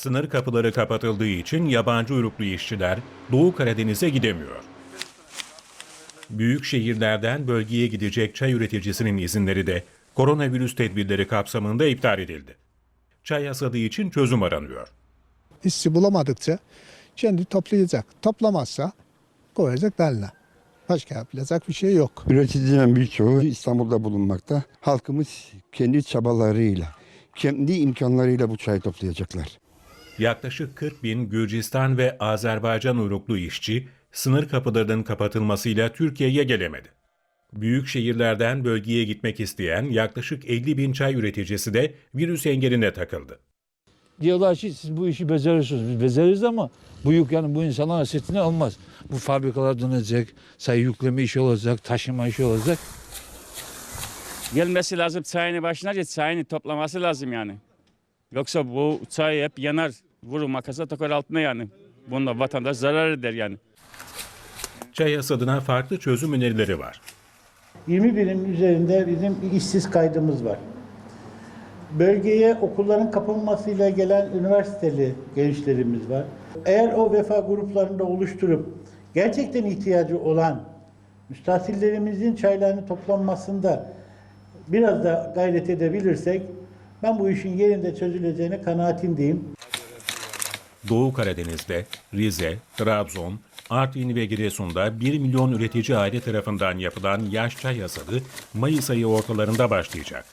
Sınır kapıları kapatıldığı için yabancı uyruklu işçiler Doğu Karadeniz'e gidemiyor. Büyük şehirlerden bölgeye gidecek çay üreticisinin izinleri de koronavirüs tedbirleri kapsamında iptal edildi. Çay hasadı için çözüm aranıyor. İşçi bulamadıkça kendi toplayacak. Toplamazsa koyacak daline. Başka yapılacak bir şey yok. Üreticilerin birçoğu İstanbul'da bulunmakta. Halkımız kendi çabalarıyla, kendi imkanlarıyla bu çayı toplayacaklar. Yaklaşık 40 bin Gürcistan ve Azerbaycan uyruklu işçi sınır kapılarının kapatılmasıyla Türkiye'ye gelemedi. Büyük şehirlerden bölgeye gitmek isteyen yaklaşık 50 bin çay üreticisi de virüs engeline takıldı. Diyorlar ki siz bu işi beceriyorsunuz. Biz beceririz ama bu yük yani bu insanların hasretini almaz. Bu fabrikalar dönecek, sayı yükleme işi olacak, taşıma işi olacak. gelmesi lazım çayını başına çayını toplaması lazım yani. Yoksa bu çay hep yanar. Vurur makasa takar altına yani. Bunda vatandaş zarar eder yani. Çay hasadına farklı çözüm önerileri var. 20 binin üzerinde bizim bir işsiz kaydımız var. Bölgeye okulların kapanmasıyla gelen üniversiteli gençlerimiz var. Eğer o vefa gruplarında oluşturup gerçekten ihtiyacı olan müstahsillerimizin çaylarını toplanmasında biraz da gayret edebilirsek ben bu işin yerinde çözüleceğine kanaatindeyim. Doğu Karadeniz'de Rize, Trabzon, Artvin ve Giresun'da 1 milyon üretici aile tarafından yapılan yaş çay hasadı Mayıs ayı ortalarında başlayacak.